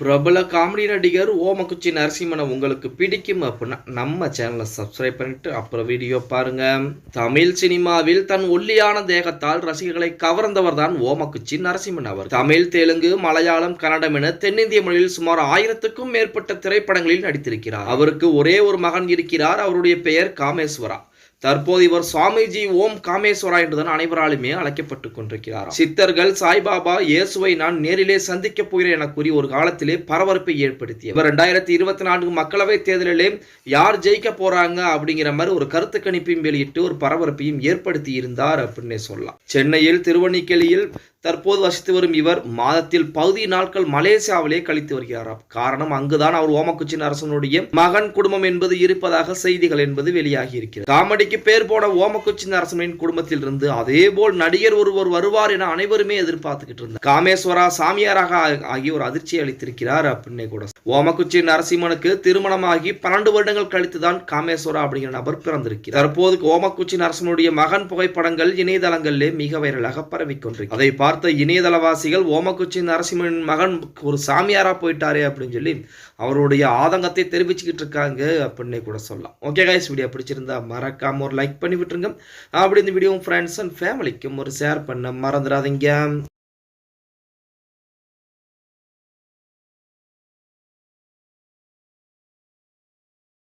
பிரபல காமெடி நடிகர் ஓமக்குச்சி நரசிம்மனை உங்களுக்கு பிடிக்கும் அப்படின்னா நம்ம சேனலை சப்ஸ்கிரைப் பண்ணிட்டு அப்புறம் வீடியோ பாருங்க. தமிழ் சினிமாவில் தன் ஒல்லியான தேகத்தால் ரசிகர்களை கவர்ந்தவர் தான் ஓமக்குச்சி நரசிம்மன் அவர் தமிழ் தெலுங்கு மலையாளம் கன்னடம் என தென்னிந்திய மொழியில் சுமார் ஆயிரத்துக்கும் மேற்பட்ட திரைப்படங்களில் நடித்திருக்கிறார். அவருக்கு ஒரே ஒரு மகன் இருக்கிறார். அவருடைய பெயர் காமேஸ்வரா. தற்போது இவர் சுவாமிஜி ஓம் காமேஸ்வரா என்றுதான் அனைவராலுமே அழைக்கப்பட்டு கொண்டிருக்கிறார் சித்தர்கள் சாய்பாபா இயேசுவை நான் நேரிலே சந்திக்க போகிறேன் என கூறி ஒரு காலத்திலே பரபரப்பை ஏற்படுத்திய இவர் ரெண்டாயிரத்தி இருபத்தி நான்கு மக்களவை தேர்தலிலே யார் ஜெயிக்க போறாங்க அப்படிங்கிற மாதிரி ஒரு கருத்து கணிப்பையும் வெளியிட்டு ஒரு பரபரப்பையும் ஏற்படுத்தி இருந்தார் அப்படின்னே சொல்லலாம். சென்னையில் திருவண்ணிக்கெளியில் தற்போது வசித்து வரும் இவர் மாதத்தில் பகுதி நாட்கள் மலேசியாவிலே கழித்து வருகிறாராம் காரணம் அங்குதான் அவர் ஓமக்குச்சின் அரசனுடைய மகன் குடும்பம் என்பது இருப்பதாக செய்திகள் என்பது வெளியாகி இருக்கிறது காமெடிக்கு பேர் போன ஓமக்குச்சின் அரசனின் குடும்பத்தில் இருந்து அதே போல் நடிகர் ஒருவர் வருவார் என அனைவருமே எதிர்பார்த்துக்கிட்டு இருந்தார் காமேஸ்வரா சாமியாராக ஆகி ஒரு அதிர்ச்சி அளித்திருக்கிறார் அப்படின்னே கூட. ஓமக்குச்சி நரசிம்மனுக்கு திருமணமாகி பன்னெண்டு வருடங்கள் கழித்துதான் காமேஸ்வரா அப்படிங்கிற நபர் பிறந்திருக்கிறார். தற்போது ஓமக்குச்சி நரசிம்மனுடைய மகன் புகைப்படங்கள் இணையதளங்களிலே மிக வைரலாக பரவிக்கொண்டிருக்கிறது அதை பார்த்து இணையதளவாசிகள் ஓமக்குச்சி நரசிம்மன் மகன் ஒரு சாமியாராக போயிட்டாரே அப்படின்னு சொல்லி அவருடைய ஆதங்கத்தை தெரிவிச்சுக்கிட்டு இருக்காங்க அப்படின்னே கூட சொல்லலாம். ஓகே கைஸ் வீடியோ பிடிச்சிருந்தா மறக்காமல் ஒரு லைக் பண்ணி விட்டுருங்க. அப்படி இந்த வீடியோ ஃப்ரெண்ட்ஸ் அண்ட் ஃபேமிலிக்கும் ஒரு ஷேர் பண்ண மறந்துடாதீங்க.